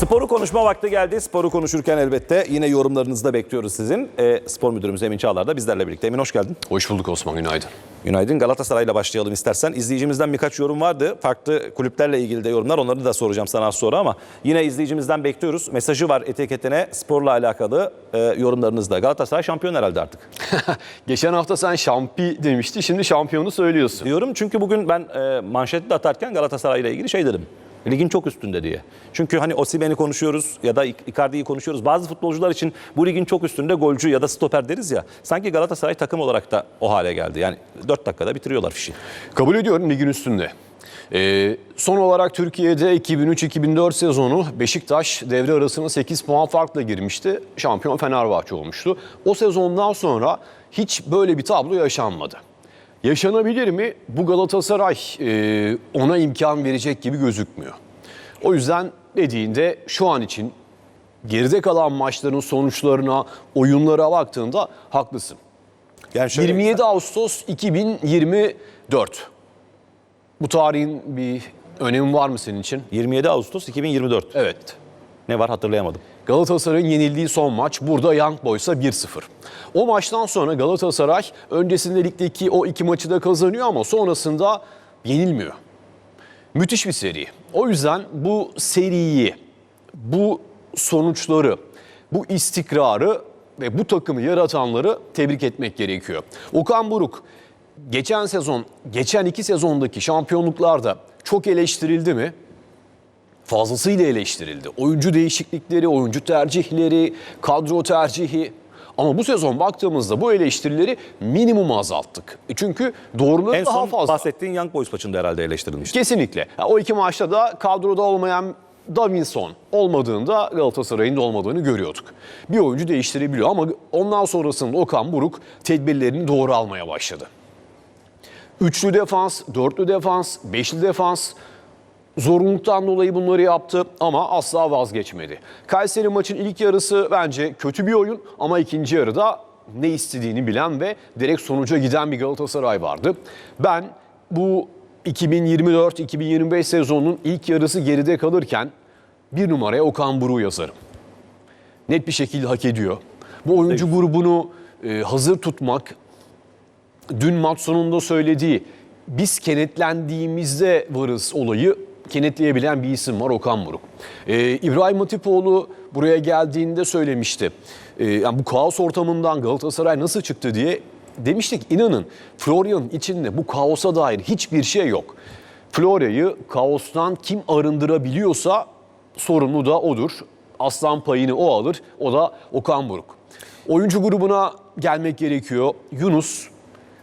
Sporu konuşma vakti geldi. Sporu konuşurken elbette yine yorumlarınızı da bekliyoruz sizin. E, spor müdürümüz Emin Çağlar da bizlerle birlikte. Emin hoş geldin. Hoş bulduk Osman günaydın. Günaydın. Galatasaray'la başlayalım istersen. İzleyicimizden birkaç yorum vardı. Farklı kulüplerle ilgili de yorumlar. Onları da soracağım sana az sonra ama yine izleyicimizden bekliyoruz. Mesajı var etiketine sporla alakalı e, yorumlarınızda. Galatasaray şampiyon herhalde artık. Geçen hafta sen şampi demişti şimdi şampiyonu söylüyorsun. Diyorum çünkü bugün ben e, manşette atarken Galatasaray'la ilgili şey dedim. Ligin çok üstünde diye. Çünkü hani Osimhen'i konuşuyoruz ya da Icardi'yi konuşuyoruz. Bazı futbolcular için bu ligin çok üstünde golcü ya da stoper deriz ya. Sanki Galatasaray takım olarak da o hale geldi. Yani 4 dakikada bitiriyorlar fişi. Kabul ediyorum ligin üstünde. Ee, son olarak Türkiye'de 2003-2004 sezonu Beşiktaş devre arasına 8 puan farkla girmişti. Şampiyon Fenerbahçe olmuştu. O sezondan sonra hiç böyle bir tablo yaşanmadı. Yaşanabilir mi? Bu Galatasaray e, ona imkan verecek gibi gözükmüyor. O yüzden dediğinde şu an için geride kalan maçların sonuçlarına, oyunlara baktığında haklısın. Yani şöyle 27 Ağustos 2024. Bu tarihin bir önemi var mı senin için? 27 Ağustos 2024. Evet. Ne var hatırlayamadım. Galatasaray'ın yenildiği son maç burada Young Boys'a 1-0. O maçtan sonra Galatasaray öncesinde ligdeki o iki maçı da kazanıyor ama sonrasında yenilmiyor. Müthiş bir seri. O yüzden bu seriyi, bu sonuçları, bu istikrarı ve bu takımı yaratanları tebrik etmek gerekiyor. Okan Buruk geçen sezon, geçen iki sezondaki şampiyonluklarda çok eleştirildi mi? Fazlasıyla eleştirildi. Oyuncu değişiklikleri, oyuncu tercihleri, kadro tercihi. Ama bu sezon baktığımızda bu eleştirileri minimum azalttık. E Çünkü doğruları En daha son fazla. bahsettiğin Young Boys maçında herhalde eleştirilmişti. Kesinlikle. O iki maçta da kadroda olmayan Davinson olmadığında Galatasaray'ın da olmadığını görüyorduk. Bir oyuncu değiştirebiliyor ama ondan sonrasında Okan Buruk tedbirlerini doğru almaya başladı. Üçlü defans, dörtlü defans, beşli defans zorunluluktan dolayı bunları yaptı ama asla vazgeçmedi. Kayseri maçın ilk yarısı bence kötü bir oyun ama ikinci yarıda ne istediğini bilen ve direkt sonuca giden bir Galatasaray vardı. Ben bu 2024-2025 sezonunun ilk yarısı geride kalırken bir numaraya Okan Buruk'u yazarım. Net bir şekilde hak ediyor. Bu oyuncu grubunu e, hazır tutmak, dün maç sonunda söylediği biz kenetlendiğimizde varız olayı kenetleyebilen bir isim var Okan Buruk. Ee, İbrahim Hatipoğlu buraya geldiğinde söylemişti. Ee, yani bu kaos ortamından Galatasaray nasıl çıktı diye demiştik. İnanın Florya'nın içinde bu kaosa dair hiçbir şey yok. Florya'yı kaostan kim arındırabiliyorsa sorumlu da odur. Aslan payını o alır. O da Okan Buruk. Oyuncu grubuna gelmek gerekiyor. Yunus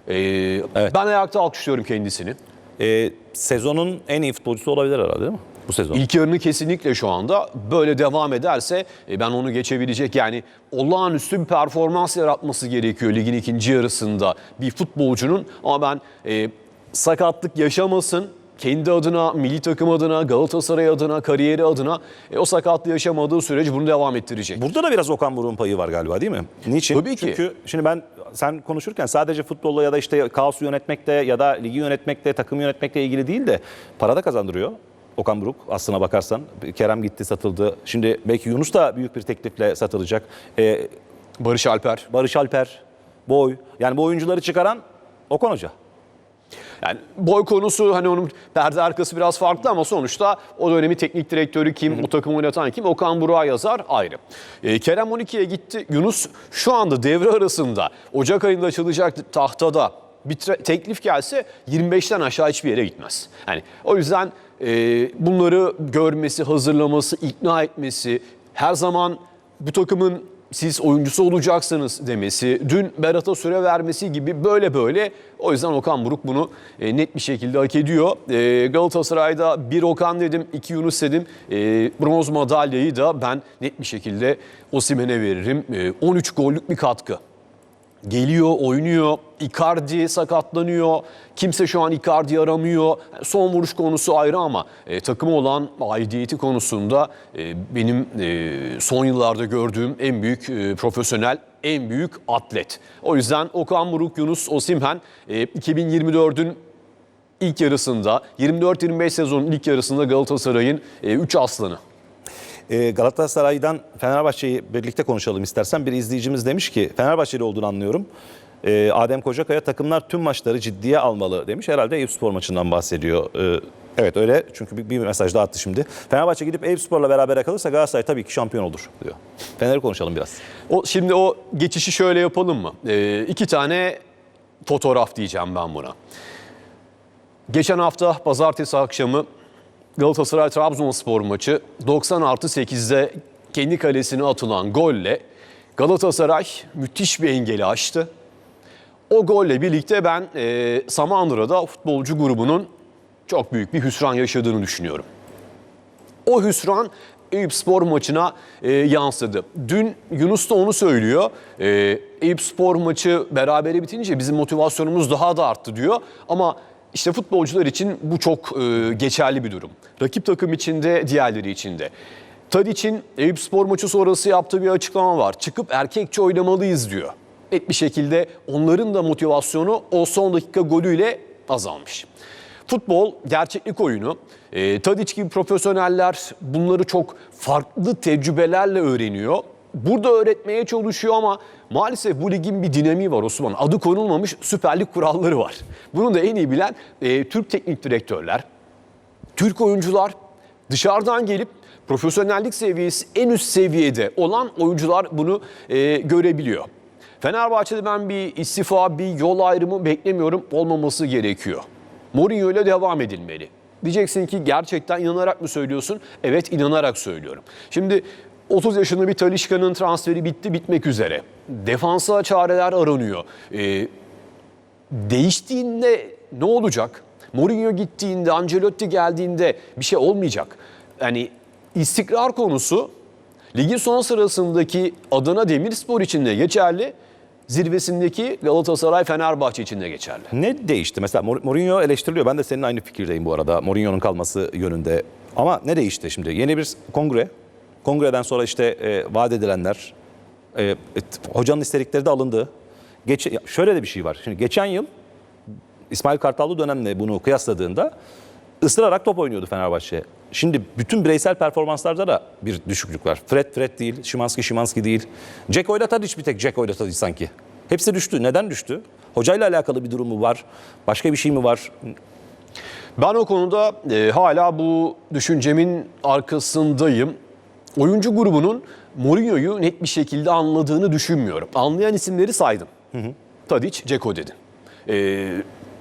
ee, Ben ayakta alkışlıyorum kendisini. Ee, sezonun en iyi futbolcusu olabilir herhalde değil mi? Bu sezon. İlk yarını kesinlikle şu anda böyle devam ederse e, ben onu geçebilecek yani olağanüstü bir performans yaratması gerekiyor ligin ikinci yarısında bir futbolcunun ama ben e, sakatlık yaşamasın kendi adına, milli takım adına, Galatasaray adına, kariyeri adına e, o sakatlığı yaşamadığı sürece bunu devam ettirecek. Burada da biraz Okan Buruk'un payı var galiba değil mi? Niçin? Tabii ki. Çünkü şimdi ben sen konuşurken sadece futbolla ya da işte kaosu yönetmekte ya da ligi yönetmekte, takım yönetmekle ilgili değil de para da kazandırıyor. Okan Buruk aslına bakarsan. Kerem gitti satıldı. Şimdi belki Yunus da büyük bir teklifle satılacak. Ee, Barış Alper. Barış Alper, Boy. Yani bu oyuncuları çıkaran Okan Hoca. Yani boy konusu hani onun perde arkası biraz farklı ama sonuçta o dönemi teknik direktörü kim, o takımı oynatan kim, Okan Burak'a yazar ayrı. Ee, Kerem 12'ye gitti. Yunus şu anda devre arasında Ocak ayında açılacak tahtada bir teklif gelse 25'ten aşağı hiçbir yere gitmez. Yani o yüzden e, bunları görmesi, hazırlaması, ikna etmesi, her zaman bu takımın siz oyuncusu olacaksınız demesi, dün Berat'a süre vermesi gibi böyle böyle. O yüzden Okan Buruk bunu e, net bir şekilde hak ediyor. E, Galatasaray'da bir Okan dedim, iki Yunus dedim. E, bronz madalyayı da ben net bir şekilde Osimhen'e veririm. E, 13 gollük bir katkı. Geliyor, oynuyor. Icardi sakatlanıyor. Kimse şu an Icardi aramıyor. Son vuruş konusu ayrı ama e, takıma olan aidiyeti konusunda e, benim e, son yıllarda gördüğüm en büyük e, profesyonel, en büyük atlet. O yüzden Okan Buruk, Yunus Osimhen e, 2024'ün ilk yarısında, 24-25 sezonun ilk yarısında Galatasaray'ın 3 aslanı. Ee, Galatasaray'dan Fenerbahçe'yi birlikte konuşalım istersen. Bir izleyicimiz demiş ki Fenerbahçeli olduğunu anlıyorum. Ee, Adem Kocakaya takımlar tüm maçları ciddiye almalı demiş. Herhalde Eyüpspor maçından bahsediyor. Ee, evet öyle çünkü bir, mesaj daha attı şimdi. Fenerbahçe gidip Eyüpspor'la beraber kalırsa Galatasaray tabii ki şampiyon olur diyor. Fener'i konuşalım biraz. O, şimdi o geçişi şöyle yapalım mı? Ee, iki tane fotoğraf diyeceğim ben buna. Geçen hafta pazartesi akşamı Galatasaray Trabzonspor maçı 90 artı 8'de kendi kalesine atılan golle Galatasaray müthiş bir engeli aştı. O golle birlikte ben e, Samandıra'da futbolcu grubunun çok büyük bir hüsran yaşadığını düşünüyorum. O hüsran Eyüp Spor maçına e, yansıdı. Dün Yunus da onu söylüyor. E, Eyüp Spor maçı berabere bitince bizim motivasyonumuz daha da arttı diyor. Ama işte futbolcular için bu çok e, geçerli bir durum. Rakip takım içinde, diğerleri içinde. Tadic'in Eyüp Spor maçı sonrası yaptığı bir açıklama var. Çıkıp erkekçe oynamalıyız diyor. Net bir şekilde onların da motivasyonu o son dakika golüyle azalmış. Futbol gerçeklik oyunu. E, Tadic gibi profesyoneller bunları çok farklı tecrübelerle öğreniyor. Burada öğretmeye çalışıyor ama maalesef bu ligin bir dinamiği var Osman. Adı konulmamış Süper Lig kuralları var. Bunu da en iyi bilen e, Türk teknik direktörler, Türk oyuncular dışarıdan gelip profesyonellik seviyesi en üst seviyede olan oyuncular bunu e, görebiliyor. Fenerbahçe'de ben bir istifa, bir yol ayrımı beklemiyorum. Olmaması gerekiyor. Mourinho ile devam edilmeli. Diyeceksin ki gerçekten inanarak mı söylüyorsun? Evet inanarak söylüyorum. Şimdi 30 yaşında bir Talişka'nın transferi bitti bitmek üzere. Defansa çareler aranıyor. Ee, değiştiğinde ne olacak? Mourinho gittiğinde, Ancelotti geldiğinde bir şey olmayacak. Yani istikrar konusu ligin son sırasındaki Adana Demirspor için de geçerli, zirvesindeki Galatasaray Fenerbahçe için de geçerli. Ne değişti? Mesela Mourinho eleştiriliyor. Ben de senin aynı fikirdeyim bu arada. Mourinho'nun kalması yönünde. Ama ne değişti şimdi? Yeni bir kongre. Kongreden sonra işte e, vaat edilenler, e, et- hocanın istedikleri de alındı. Geç, şöyle de bir şey var. Şimdi geçen yıl İsmail Kartallı dönemle bunu kıyasladığında ısırarak top oynuyordu Fenerbahçe. Şimdi bütün bireysel performanslarda da bir düşüklük var. Fred Fred değil, Şimanski Şimanski değil. Ceko ile Tadic bir tek Ceko ile Tadic sanki. Hepsi düştü. Neden düştü? Hocayla alakalı bir durum mu var? Başka bir şey mi var? Ben o konuda e, hala bu düşüncemin arkasındayım. Oyuncu grubunun Mourinho'yu net bir şekilde anladığını düşünmüyorum. Anlayan isimleri saydım. Tadic, Ceko dedin. E,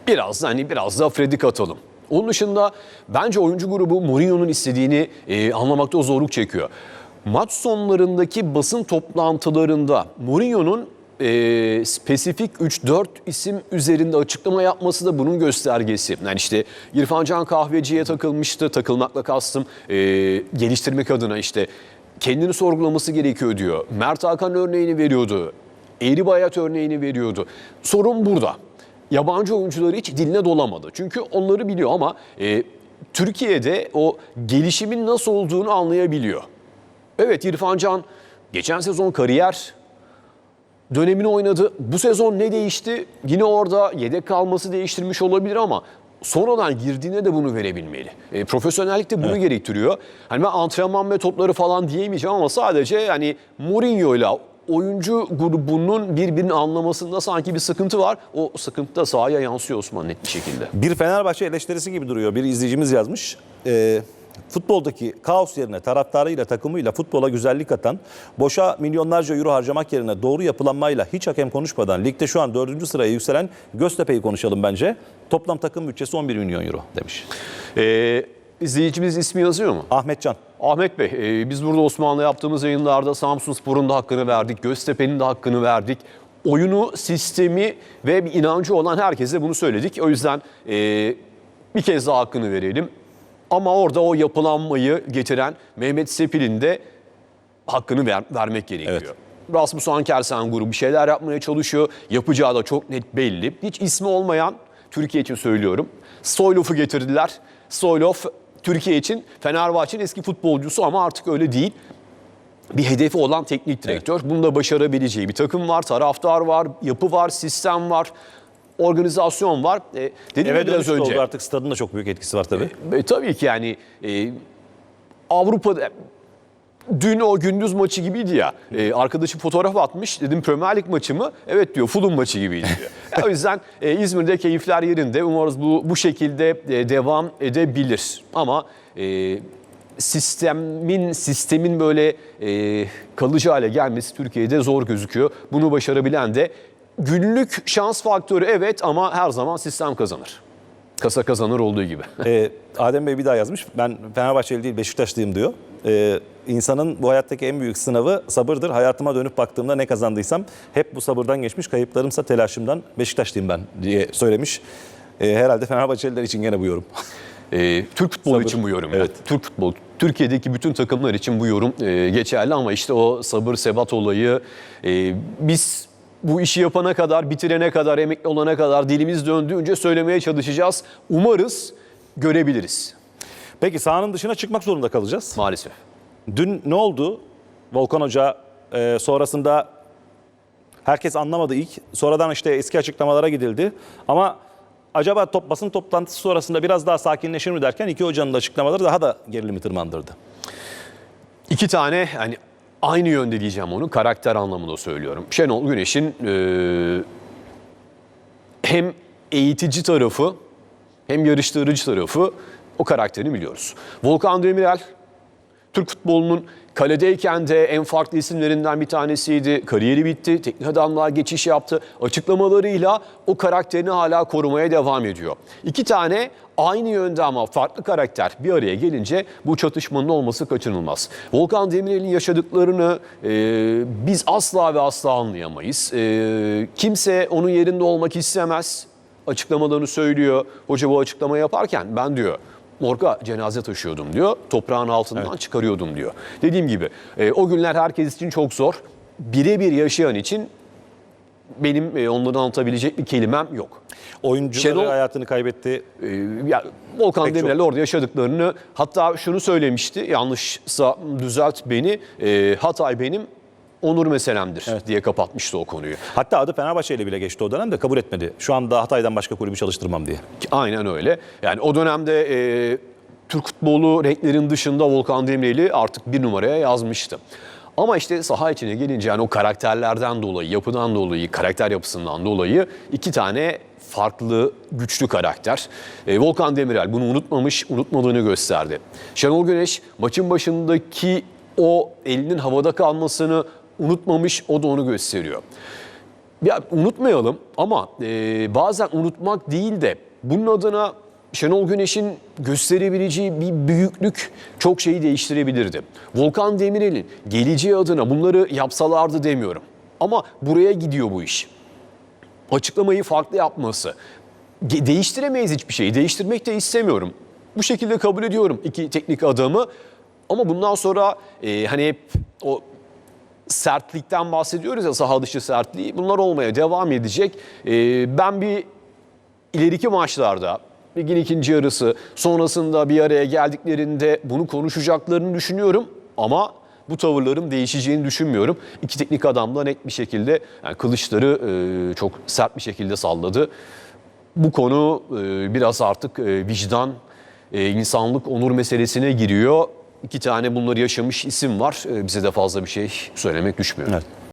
biraz hani biraz da Fred'i katalım. Onun dışında bence oyuncu grubu Mourinho'nun istediğini e, anlamakta zorluk çekiyor. Maç sonlarındaki basın toplantılarında Mourinho'nun e, spesifik 3-4 isim üzerinde açıklama yapması da bunun göstergesi. Yani işte İrfan Can Kahveci'ye takılmıştı. Takılmakla kastım e, geliştirmek adına işte kendini sorgulaması gerekiyor diyor. Mert Hakan örneğini veriyordu. Eğri Bayat örneğini veriyordu. Sorun burada. Yabancı oyuncuları hiç diline dolamadı. Çünkü onları biliyor ama e, Türkiye'de o gelişimin nasıl olduğunu anlayabiliyor. Evet İrfan Can geçen sezon kariyer dönemini oynadı. Bu sezon ne değişti? Yine orada yedek kalması değiştirmiş olabilir ama sonradan girdiğinde de bunu verebilmeli. E, profesyonellik de bunu gerektiriyor. Hani ben antrenman metotları falan diyemeyeceğim ama sadece yani Mourinho ile oyuncu grubunun birbirini anlamasında sanki bir sıkıntı var. O sıkıntı da sahaya yansıyor Osman net bir şekilde. Bir Fenerbahçe eleştirisi gibi duruyor. Bir izleyicimiz yazmış. Ee, futboldaki kaos yerine taraftarıyla takımıyla futbola güzellik katan, boşa milyonlarca euro harcamak yerine doğru yapılanmayla hiç hakem konuşmadan ligde şu an dördüncü sıraya yükselen Göztepe'yi konuşalım bence. Toplam takım bütçesi 11 milyon euro demiş. E, izleyicimiz ismi yazıyor mu? Ahmetcan. Ahmet Bey, e, biz burada Osmanlı yaptığımız yayınlarda Samsun Spor'un da hakkını verdik, Göztepe'nin de hakkını verdik. Oyunu, sistemi ve bir inancı olan herkese bunu söyledik. O yüzden e, bir kez daha hakkını verelim. Ama orada o yapılanmayı getiren Mehmet Sepil'in de hakkını ver- vermek gerekiyor. Evet. Rasmus Ankersen grubu bir şeyler yapmaya çalışıyor. Yapacağı da çok net belli. Hiç ismi olmayan, Türkiye için söylüyorum. Stoylov'u getirdiler. Stoylov Türkiye için Fenerbahçe'nin eski futbolcusu ama artık öyle değil. Bir hedefi olan teknik direktör. Bunu da başarabileceği bir takım var, taraftar var, yapı var, sistem var, organizasyon var. E, dedim Eve biraz önce. oldu artık stadın da çok büyük etkisi var tabii. E, tabii ki yani e, Avrupa'da Dün o gündüz maçı gibiydi ya. Ee, arkadaşım fotoğraf atmış. Dedim Premier Lig maçı mı? Evet diyor Fulham maçı gibiydi diyor. o yüzden e, İzmir'de keyifler yerinde. Umarız bu bu şekilde e, devam edebilir. Ama e, sistemin sistemin böyle e, kalıcı hale gelmesi Türkiye'de zor gözüküyor. Bunu başarabilen de günlük şans faktörü evet ama her zaman sistem kazanır. Kasa kazanır olduğu gibi. Ee, Adem Bey bir daha yazmış. Ben Fenerbahçeli değil Beşiktaşlıyım diyor. Ee, insanın bu hayattaki en büyük sınavı sabırdır. Hayatıma dönüp baktığımda ne kazandıysam hep bu sabırdan geçmiş. Kayıplarımsa telaşımdan Beşiktaşlıyım ben diye söylemiş. Ee, herhalde Fenerbahçeliler için gene bu yorum. Ee, Türk futbolu Sabır. için bu yorum. Evet. Evet. Türk futbolu. Türkiye'deki bütün takımlar için bu yorum e, geçerli ama işte o sabır sebat olayı e, biz bu işi yapana kadar, bitirene kadar, emekli olana kadar dilimiz döndüğünce söylemeye çalışacağız. Umarız görebiliriz Peki sahanın dışına çıkmak zorunda kalacağız. maalesef. Dün ne oldu? Volkan Hoca e, sonrasında herkes anlamadı ilk. Sonradan işte eski açıklamalara gidildi. Ama acaba top, basın toplantısı sonrasında biraz daha sakinleşir mi derken iki hocanın da açıklamaları daha da gerilimi tırmandırdı. İki tane yani aynı yönde diyeceğim onu karakter anlamında söylüyorum. Şenol Güneş'in e, hem eğitici tarafı hem yarıştırıcı tarafı o karakterini biliyoruz. Volkan Demirel Türk futbolunun kaledeyken de en farklı isimlerinden bir tanesiydi. Kariyeri bitti, teknik adamlığa geçiş yaptı. Açıklamalarıyla o karakterini hala korumaya devam ediyor. İki tane aynı yönde ama farklı karakter bir araya gelince bu çatışmanın olması kaçınılmaz. Volkan Demirel'in yaşadıklarını e, biz asla ve asla anlayamayız. E, kimse onun yerinde olmak istemez. Açıklamalarını söylüyor. Hoca bu açıklama yaparken ben diyor morga cenaze taşıyordum diyor. Toprağın altından çıkarıyordum diyor. Dediğim gibi e, o günler herkes için çok zor. Birebir yaşayan için benim e, onları anlatabilecek bir kelimem yok. Oyuncuları hayatını kaybetti. E, ya, Volkan Pek Demirel orada yaşadıklarını hatta şunu söylemişti yanlışsa düzelt beni e, Hatay benim onur meselemdir diye kapatmıştı o konuyu. Hatta adı Fenerbahçe ile bile geçti o dönemde kabul etmedi. Şu anda Hatay'dan başka kulübü çalıştırmam diye. Aynen öyle. Yani o dönemde e, Türk futbolu renklerin dışında Volkan Demirel'i artık bir numaraya yazmıştı. Ama işte saha içine gelince yani o karakterlerden dolayı, yapıdan dolayı, karakter yapısından dolayı iki tane farklı, güçlü karakter. E, Volkan Demirel bunu unutmamış, unutmadığını gösterdi. Şenol Güneş maçın başındaki o elinin havada kalmasını unutmamış, o da onu gösteriyor. Ya unutmayalım ama e, bazen unutmak değil de bunun adına Şenol Güneş'in gösterebileceği bir büyüklük çok şeyi değiştirebilirdi. Volkan Demirel'in geleceği adına bunları yapsalardı demiyorum. Ama buraya gidiyor bu iş. Açıklamayı farklı yapması. Değiştiremeyiz hiçbir şeyi. Değiştirmek de istemiyorum. Bu şekilde kabul ediyorum iki teknik adamı. Ama bundan sonra e, hani hep o sertlikten bahsediyoruz ya saha dışı sertliği. Bunlar olmaya devam edecek. Ee, ben bir ileriki maçlarda ligin ikinci yarısı sonrasında bir araya geldiklerinde bunu konuşacaklarını düşünüyorum. Ama bu tavırların değişeceğini düşünmüyorum. İki teknik adam da net bir şekilde yani kılıçları e, çok sert bir şekilde salladı. Bu konu e, biraz artık e, vicdan, e, insanlık, onur meselesine giriyor. İki tane bunları yaşamış isim var. E, bize de fazla bir şey söylemek düşmüyor. Evet.